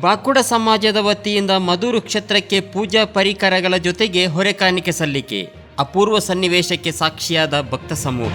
ಬಾಕುಡ ಸಮಾಜದ ವತಿಯಿಂದ ಮಧುರು ಕ್ಷೇತ್ರಕ್ಕೆ ಪೂಜಾ ಪರಿಕರಗಳ ಜೊತೆಗೆ ಹೊರೆಕಾಣಿಕೆ ಸಲ್ಲಿಕೆ. ಅಪೂರ್ವ ಸನ್ನಿವೇಶಕ್ಕೆ ಸಾಕ್ಷಿಯಾದ ಭಕ್ತ ಸಮೂಹ.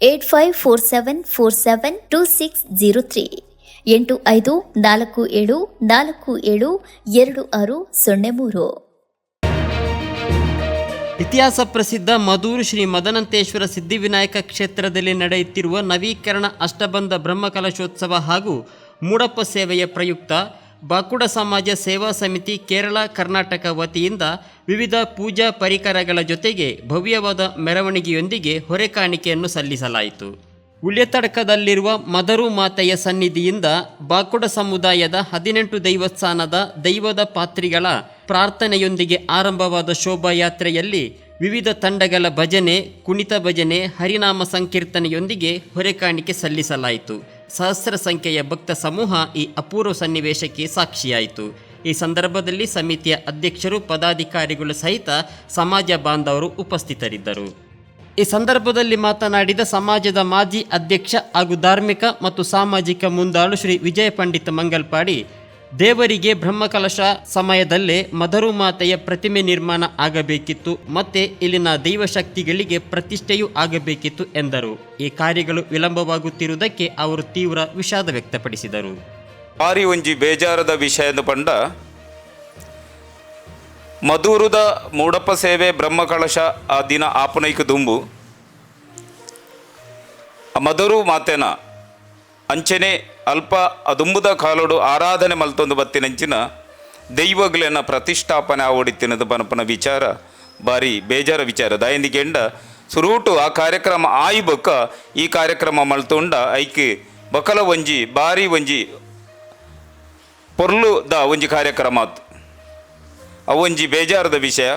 Eight five four seven four seven two six zero three. ಎಂಟು ಐದು ನಾಲ್ಕು ಏಳು ನಾಲ್ಕು ಏಳು ಎರಡು ಆರು ಸೊನ್ನೆ ಮೂರು. ಇತಿಹಾಸ ಪ್ರಸಿದ್ಧ ಮಧೂರು ಶ್ರೀ ಮದನಂತೇಶ್ವರ ಸಿದ್ಧಿವಿನಾಯಕ ಕ್ಷೇತ್ರದಲ್ಲಿ ನಡೆಯುತ್ತಿರುವ ನವೀಕರಣ ಅಷ್ಟಬಂಧ ಬ್ರಹ್ಮಕಲಶೋತ್ಸವ ಹಾಗೂ ಮೂಡಪ್ಪ ಸೇವೆಯ ಪ್ರಯುಕ್ತ ಬಾಕುಡ ಸಮಾಜ ಸೇವಾ ಸಮಿತಿ ಕೇರಳ, ಕರ್ನಾಟಕ ವತಿಯಿಂದ ವಿವಿಧ ಪೂಜಾ ಪರಿಕರಗಳ ಜೊತೆಗೆ ಭವ್ಯವಾದ ಮೆರವಣಿಗೆಯೊಂದಿಗೆ ಹೊರೆಕಾಣಿಕೆಯನ್ನು ಸಲ್ಲಿಸಲಾಯಿತು. ಉಳ್ಯತಡಕದಲ್ಲಿರುವ ಮದರು ಮಾತೆಯ ಸನ್ನಿಧಿಯಿಂದ ಬಾಕುಡ ಸಮುದಾಯದ ಹದಿನೆಂಟು ದೈವಸ್ಥಾನದ ದೈವದ ಪಾತ್ರಿಗಳ ಪ್ರಾರ್ಥನೆಯೊಂದಿಗೆ ಆರಂಭವಾದ ಶೋಭಾಯಾತ್ರೆಯಲ್ಲಿ ವಿವಿಧ ತಂಡಗಳ ಭಜನೆ, ಕುಣಿತ ಭಜನೆ, ಹರಿನಾಮ ಸಂಕೀರ್ತನೆಯೊಂದಿಗೆ ಹೊರೆಕಾಣಿಕೆ ಸಲ್ಲಿಸಲಾಯಿತು. ಸಹಸ್ರ ಸಂಖ್ಯೆಯ ಭಕ್ತ ಸಮೂಹ ಈ ಅಪೂರ್ವ ಸನ್ನಿವೇಶಕ್ಕೆ ಸಾಕ್ಷಿಯಾಯಿತು. ಈ ಸಂದರ್ಭದಲ್ಲಿ ಸಮಿತಿಯ ಅಧ್ಯಕ್ಷರು, ಪದಾಧಿಕಾರಿಗಳು ಸಹಿತ ಸಮಾಜ ಬಾಂಧವರು ಉಪಸ್ಥಿತರಿದ್ದರು. ಈ ಸಂದರ್ಭದಲ್ಲಿ ಮಾತನಾಡಿದ ಸಮಾಜದ ಮಾಜಿ ಅಧ್ಯಕ್ಷ ಹಾಗೂ ಧಾರ್ಮಿಕ ಮತ್ತು ಸಾಮಾಜಿಕ ಮುಂದಾಳು ಶ್ರೀ ವಿಜಯ ಪಂಡಿತ ಮಂಗಲ್ಪಾಡಿ ದೇವರಿಗೆ ಬ್ರಹ್ಮಕಲಶ ಸಮಯದಲ್ಲೇ ಮಧರು ಮಾತೆಯ ಪ್ರತಿಮೆ ನಿರ್ಮಾಣ ಆಗಬೇಕಿತ್ತು ಮತ್ತೆ ಇಲ್ಲಿನ ದೈವಶಕ್ತಿಗಳಿಗೆ ಪ್ರತಿಷ್ಠೆಯೂ ಆಗಬೇಕಿತ್ತು ಎಂದರು. ಈ ಕಾರ್ಯಗಳು ವಿಳಂಬವಾಗುತ್ತಿರುವುದಕ್ಕೆ ಅವರು ತೀವ್ರ ವಿಷಾದ ವ್ಯಕ್ತಪಡಿಸಿದರು. ಭಾರಿ ಒಂಜಿ ಬೇಜಾರದ ವಿಷಯದ ಪಂಡ ಮಧುರದ ಮೂಡಪ್ಪ ಸೇವೆ ಬ್ರಹ್ಮಕಲಶ ಆ ದಿನ ಆಪನೈಕ ದುಂಬು. ಮಧುರು ಮಾತೆನ ಅಂಚನೆ ಅಲ್ಪ ಅದುಂಬುದ ದುಂಬುದ ಕಾಲೋಡು ಆರಾಧನೆ ಮಲ್ತೊಂದು ಬತ್ತಿನಂಚಿನ ದೈವಗಳನ್ನ ಪ್ರತಿಷ್ಠಾಪನೆ ಆವಡಿತ್ತಿನದು ಬನಪನ ವಿಚಾರ ಬಾರಿ ಬೇಜಾರ ವಿಚಾರ. ದಾಯಂದಿಗೆಂಡ ಸುರೂಟು ಆ ಕಾರ್ಯಕ್ರಮ ಆಯಿ ಬೊಕ್ಕ ಈ ಕಾರ್ಯಕ್ರಮ ಮಲ್ತೊಂಡ ಐಕೆ ಬಕಲ ಒಂಜಿ ಬಾರಿ ಒಂಜಿ ಪೊರ್ಲು ದ ಒಂಜಿ ಕಾರ್ಯಕ್ರಮ ಅವೊಂಜಿ ಬೇಜಾರದ ವಿಷಯ.